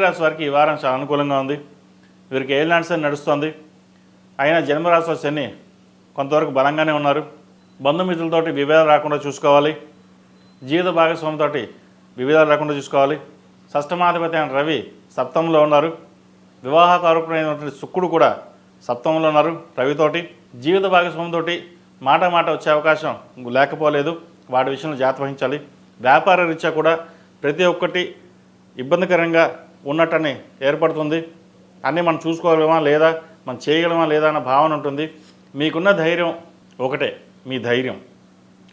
మీన రాశి వారికి ఈ వారం చాలా అనుకూలంగా ఉంది. వీరికి ఏలినాడ్స్ అని నడుస్తుంది? అయినా జన్మరాశిలో శని కొంతవరకు బలంగానే ఉన్నారు. బంధుమిత్రులతోటి విభేదాలు రాకుండా చూసుకోవాలి. జీవిత భాగస్వామితోటి విభేదాలు రాకుండా చూసుకోవాలి. షష్టమాధిపతి అయిన రవి సప్తంలో ఉన్నారు. వివాహ కారకుడైనటువంటి శుక్రుడు కూడా సప్తంలో ఉన్నారు రవితోటి జీవిత భాగస్వామితోటి మాట మాట వచ్చే అవకాశం లేకపోలేదు. వాటి విషయంలో జాగ్రత్త వహించాలి. వ్యాపార రీత్యా కూడా ప్రతి ఒక్కటి ఇబ్బందికరంగా ఉన్నట్టని ఏర్పడుతుంది. అన్నీ మనం చూసుకోగలమా లేదా? మనం చేయగలమా లేదా అన్న భావన ఉంటుంది. మీకున్న ధైర్యం ఒకటే మీ ధైర్యం.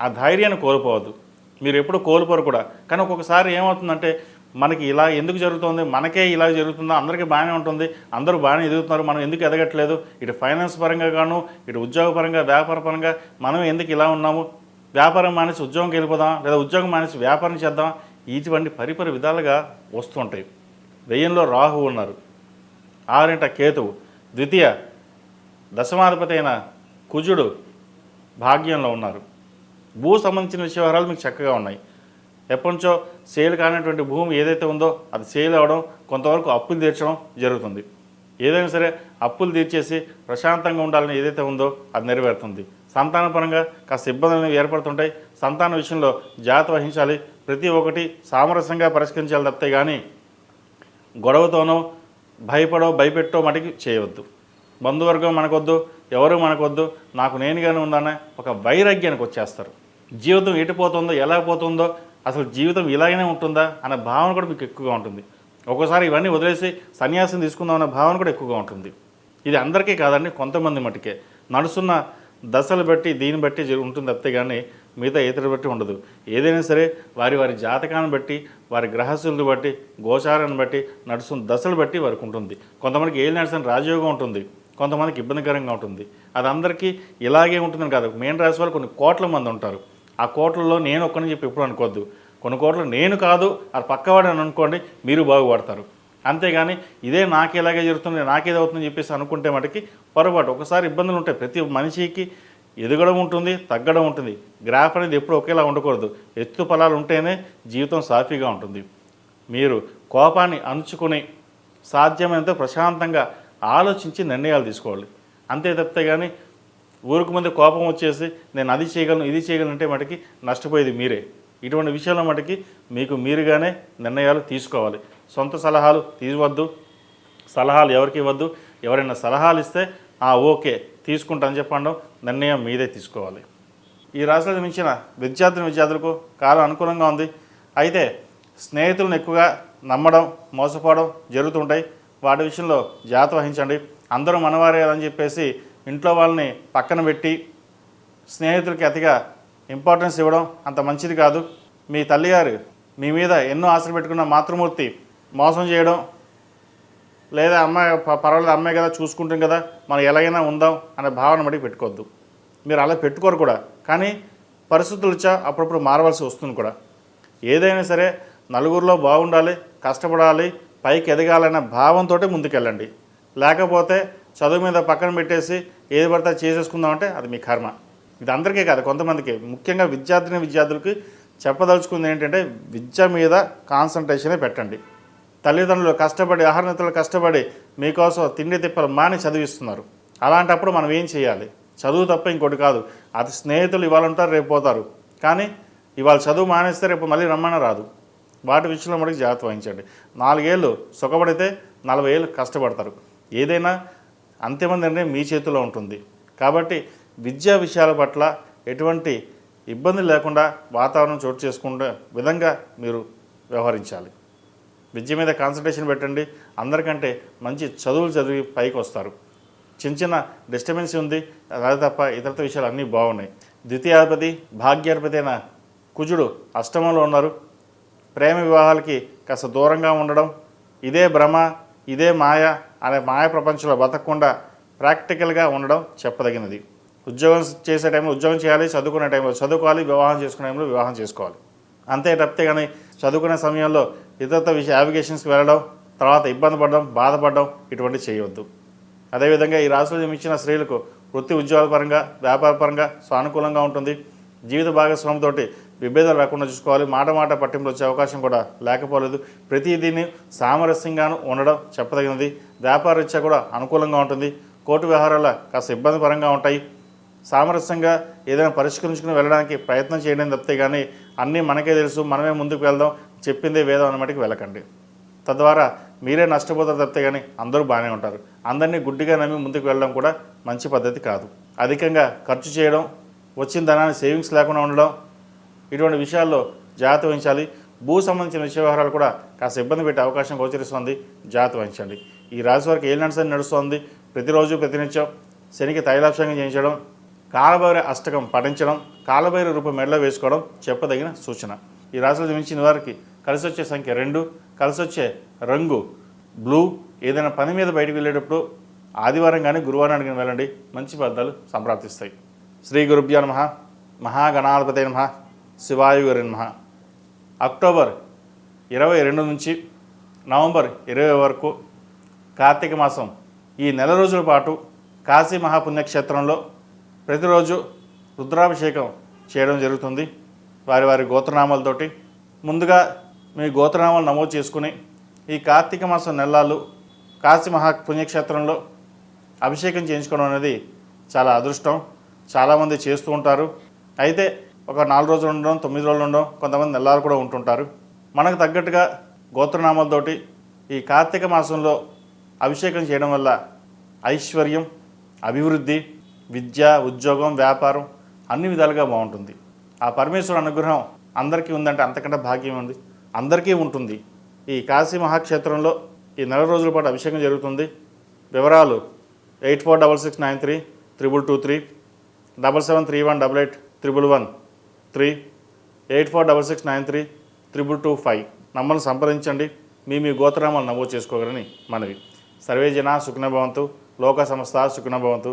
ఆ ధైర్యాన్ని కోల్పోవద్దు. మీరు ఎప్పుడు కోల్పోరు కూడా. కానీ ఒక్కొక్కసారి ఏమవుతుందంటే మనకి ఇలా ఎందుకు జరుగుతుంది? మనకే ఇలా జరుగుతుందో? అందరికీ బాగానే ఉంటుంది. అందరూ బాగానే ఎదుగుతున్నారు. మనం ఎందుకు ఎదగట్లేదు? ఇటు ఫైనాన్స్ పరంగా గాను ఇటు ఉద్యోగ పరంగా వ్యాపార పరంగా మనం ఎందుకు ఇలా ఉన్నాము? వ్యాపారం మానేసి ఉద్యోగంకి వెళ్ళిపోదాం లేదా ఉద్యోగం మానేసి వ్యాపారం చేద్దాం ఇటువంటి పరిపరి విధాలుగా వస్తుంటాయి. వెయ్యంలో రాహు ఉన్నారు. ఆరింట కేతువు. ద్వితీయ దశమాధిపతి అయిన కుజుడు భాగ్యంలో ఉన్నారు. భూ సంబంధించిన విషయవరాలు మీకు చక్కగా ఉన్నాయి. ఎప్పటినుంచో సేల్ కానటువంటి భూమి ఏదైతే ఉందో అది సేల్ అవ్వడం కొంతవరకు అప్పులు తీర్చడం జరుగుతుంది. ఏదైనా సరే అప్పులు తీర్చేసి ప్రశాంతంగా ఉండాలని ఏదైతే ఉందో అది నెరవేరుతుంది. సంతానపరంగా కాస్త ఇబ్బందులు అనేవి ఏర్పడుతుంటాయి. సంతాన విషయంలో జాగ్రత్త వహించాలి. ప్రతి ఒక్కటి సామరస్యంగా పరిష్కరించాలి తప్పితే కానీ గొడవతోనో భయపడో భయపెట్టో మటుకి చేయవద్దు. బంధువర్గం మనకొద్దు ఎవరు మనకొద్దు నాకు నేనుగానే ఉందనే ఒక వైరాగ్యానికి వచ్చేస్తారు. జీవితం ఎటుపోతుందో ఎలా పోతుందో అసలు జీవితం ఇలాగనే ఉంటుందా అనే భావన కూడా మీకు ఎక్కువగా ఉంటుంది. ఒక్కోసారి ఇవన్నీ వదిలేసి సన్యాసం తీసుకుందాం అనే భావన కూడా ఎక్కువగా ఉంటుంది. ఇది అందరికీ కాదండి కొంతమంది మటుకే. నడుస్తున్న దశలు బట్టి దీన్ని బట్టి ఉంటుంది తప్పితే కానీ మిగతా ఇతరులు బట్టి ఉండదు. ఏదైనా సరే వారి వారి జాతకాన్ని బట్టి వారి గ్రహశులను బట్టి గోచారాన్ని బట్టి నడుస్తున్న దశలు బట్టి వారికి ఉంటుంది. కొంతమందికి ఏళ్ళు నడిచిన రాజయోగం ఉంటుంది. కొంతమందికి ఇబ్బందికరంగా ఉంటుంది. అది అందరికీ ఇలాగే ఉంటుందని కాదు. మెయిన్ రాశి వాళ్ళు కొన్ని కోట్ల మంది ఉంటారు. ఆ కోట్లలో నేను ఒక్కని చెప్పి ఎప్పుడు అనుకోవద్దు. కొన్ని కోట్లు నేను కాదు అది పక్కవాడు అని అనుకోండి మీరు బాగుపడతారు. అంతేగాని ఇదే నాకు ఇలాగే జరుగుతుంది నాకేది అవుతుందని చెప్పేసి అనుకుంటే మటుకి పొరపాటు. ఒకసారి ఇబ్బందులు ఉంటాయి. ప్రతి మనిషికి ఎదగడం ఉంటుంది తగ్గడం ఉంటుంది. గ్రాఫ్ అనేది ఎప్పుడు ఒకేలా ఉండకూడదు. ఎత్తు ఫలాలు ఉంటేనే జీవితం సాఫీగా ఉంటుంది. మీరు కోపాన్ని అణుచుకుని సాధ్యమైనంత ప్రశాంతంగా ఆలోచించి నిర్ణయాలు తీసుకోవాలి. అంతే తప్పితే కానీ ఊరికి ముందు కోపం వచ్చేసి నేను అది చేయగలను ఇది చేయగలను అంటే మటుకి నష్టపోయేది మీరే. ఇటువంటి విషయంలో మటుకి మీకు మీరుగానే నిర్ణయాలు తీసుకోవాలి. సొంత సలహాలు తీయవద్దు. సలహాలు ఎవరికి ఇవ్వద్దు? ఎవరైనా సలహాలు ఇస్తే ఆ ఓకే తీసుకుంటాను చెప్పండి నిర్ణయం మీదే తీసుకోవాలి. ఈ రాశులకు మించిన విద్యార్థిని విద్యార్థులకు కాలం అనుకూలంగా ఉంది. అయితే స్నేహితులను ఎక్కువగా నమ్మడం మోసపోవడం జరుగుతుంటాయి. వాటి విషయంలో జాగ్రత్త వహించండి. అందరూ మనవారే అని చెప్పేసి ఇంట్లో వాళ్ళని పక్కన పెట్టి స్నేహితులకి అతిగా ఇంపార్టెన్స్ ఇవ్వడం అంత మంచిది కాదు. మీ తల్లిగారు మీ మీద ఎన్నో ఆశలు పెట్టుకున్న మాతృమూర్తి మోసం చేయడం లేదా అమ్మాయి పర్వాలేదు అమ్మాయి కదా చూసుకుంటాం కదా మనం ఎలాగైనా ఉందాం అనే భావన మటుకు పెట్టుకోవద్దు. మీరు అలా పెట్టుకోరు కూడా. కానీ పరిస్థితులు వచ్చా అప్పుడప్పుడు మారవలసి వస్తుంది కూడా. ఏదైనా సరే నలుగురిలో బాగుండాలి కష్టపడాలి పైకి ఎదగాలనే భావంతో ముందుకెళ్ళండి. లేకపోతే చదువు మీద పక్కన పెట్టేసి ఏది పడితే చేసేసుకుందామంటే అది మీ కర్మ. ఇది అందరికీ కాదు కొంతమందికి. ముఖ్యంగా విద్యార్థిని విద్యార్థులకి చెప్పదలుచుకుంది ఏంటంటే విద్య మీద కాన్సన్ట్రేషనే పెట్టండి. తల్లిదండ్రులు కష్టపడి ఆహారనితలు కష్టపడి మీకోసం తిండి తిప్పలు మాని చదివిస్తున్నారు. అలాంటప్పుడు మనం ఏం చేయాలి? చదువు తప్ప ఇంకోటి కాదు. అది స్నేహితులు ఇవాళ ఉంటారు రేపు పోతారు. కానీ ఇవాళ చదువు మానేస్తే రేపు మళ్ళీ రమ్మన రాదు. వాటి విషయంలో మనకి జాగ్రత్త వహించండి. నాలుగేళ్ళు సుఖపడితే నలభై ఏళ్ళు కష్టపడతారు. ఏదైనా అంతిమ నిర్ణయం మీ చేతిలో ఉంటుంది. కాబట్టి విద్యా విషయాల పట్ల ఎటువంటి ఇబ్బంది లేకుండా వాతావరణం చోటు చేసుకునే విధంగా మీరు వ్యవహరించాలి. విద్య మీద కాన్సన్ట్రేషన్ పెట్టండి. అందరికంటే మంచి చదువులు చదివి పైకి వస్తారు. చిన్న చిన్న డిస్టర్బెన్స్ ఉంది. అదే తప్ప ఇతరత విషయాలు అన్నీ బాగున్నాయి. ద్వితీయాధిపతి భాగ్యాధిపతి అయిన కుజుడు అష్టమంలో ఉన్నారు. ప్రేమ వివాహాలకి కాస్త దూరంగా ఉండడం ఇదే భ్రమ ఇదే మాయ అనే మాయ ప్రపంచంలో బతకకుండా ప్రాక్టికల్గా ఉండడం చెప్పదగినది. ఉద్యోగం చేసే టైంలో ఉద్యోగం చేయాలి చదువుకునే టైంలో చదువుకోవాలి వివాహం చేసుకునే టైంలో వివాహం చేసుకోవాలి. అంతే తప్పితే కానీ చదువుకునే సమయంలో ఇతరత విషయ యావిగేషన్స్కి వెళ్ళడం తర్వాత ఇబ్బంది పడడం బాధపడడం ఇటువంటి చేయవద్దు అదేవిధంగా ఈ రాశిలో జన్మించిన స్త్రీలకు వృత్తి ఉద్యోగాల పరంగా వ్యాపార పరంగా సానుకూలంగా ఉంటుంది. జీవిత భాగస్వామితోటి విభేదాలు రాకుండా చూసుకోవాలి. మాట మాట పట్టింపులు వచ్చే అవకాశం కూడా లేకపోలేదు. ప్రతిదీని సామరస్యంగాను ఉండడం చెప్పదగినది. వ్యాపార రీత్యా కూడా అనుకూలంగా ఉంటుంది. కోర్టు వ్యవహారాల కాస్త ఇబ్బంది పరంగా ఉంటాయి. సామరస్యంగా ఏదైనా పరిష్కరించుకుని వెళ్ళడానికి ప్రయత్నం చేయడం తప్పితే కానీ అన్నీ మనకే తెలుసు మనమే ముందుకు వెళ్దాం చెప్పిందే వేదం అన్నమాటికి వెళ్ళకండి. తద్వారా మీరే నష్టపోతారు తప్పితే కానీ అందరూ బాగానే ఉంటారు. అందరినీ గుడ్డిగా నమ్మి ముందుకు వెళ్ళడం కూడా మంచి పద్ధతి కాదు. అధికంగా ఖర్చు చేయడం వచ్చిన ధనాన్ని సేవింగ్స్ లేకుండా ఉండడం ఇటువంటి విషయాల్లో జాగ్రత్త వహించాలి. భూ సంబంధించిన విషయ వ్యవహారాలు కూడా కాస్త ఇబ్బంది పెట్టే అవకాశం గోచరిస్తుంది. జాగ్రత్త వహించండి. ఈ రాశి వారికి ఏళ్ళ శని నడుస్తుంది? ప్రతిరోజు ప్రతినిత్యం శనికి తైలాభిషేకం చేయించడం కాలభైర అష్టకం పఠించడం కాలభైర రూపం మెడలో వేసుకోవడం చెప్పదగిన సూచన. ఈ రాశులు జన్మించిన వారికి కలిసి వచ్చే సంఖ్య రెండు కలిసి వచ్చే రంగు బ్లూ. ఏదైనా పని మీద బయటకు వెళ్ళేటప్పుడు ఆదివారం కానీ గురువారం కానీ వెళ్ళండి. మంచి ఫలితాలు సంప్రాప్తిస్తాయి. శ్రీ గురుభ్యో నమ. మహాగణాధిపతి నమ. శివాయుగరి నమ. అక్టోబర్ ఇరవై రెండు నుంచి నవంబర్ ఇరవై వరకు కార్తీక మాసం ఈ నెల రోజుల పాటు కాశీ మహాపుణ్యక్షేత్రంలో ప్రతిరోజు రుద్రాభిషేకం చేయడం జరుగుతుంది వారి వారి గోత్రనామాలతోటి. ముందుగా మీ గోత్రనామాలు నమోదు చేసుకుని ఈ కార్తీక మాసం నెలలు కాశీ మహా పుణ్యక్షేత్రంలో అభిషేకం చేయించుకోవడం అనేది చాలా అదృష్టం. చాలామంది చేస్తూ ఉంటారు. అయితే ఒక నాలుగు రోజులు ఉండడం తొమ్మిది రోజులు ఉండడం కొంతమంది నెలలు కూడా ఉంటుంటారు. మనకు తగ్గట్టుగా గోత్రనామాలతోటి ఈ కార్తీక మాసంలో అభిషేకం చేయడం వల్ల ఐశ్వర్యం అభివృద్ధి విద్య ఉద్యోగం వ్యాపారం అన్ని విధాలుగా బాగుంటుంది. ఆ పరమేశ్వరుడు అనుగ్రహం అందరికీ ఉందంటే అంతకంటే భాగ్యం ఉంది అందరికీ ఉంటుంది. ఈ కాశీ మహాక్షేత్రంలో ఈ నెల రోజుల పాటు అభిషేకం జరుగుతుంది. వివరాలు eight four double six nine three triple two three double seven three one double eight triple one three eight four double six nine three triple two five నంబర్ని సంప్రదించండి. మీ మీ గోత్రనామాలు నమోదు చేసుకోగలని మనవి. సర్వే జన సుఖనభవంతు లోక సంస్థ సుఖనభవంతు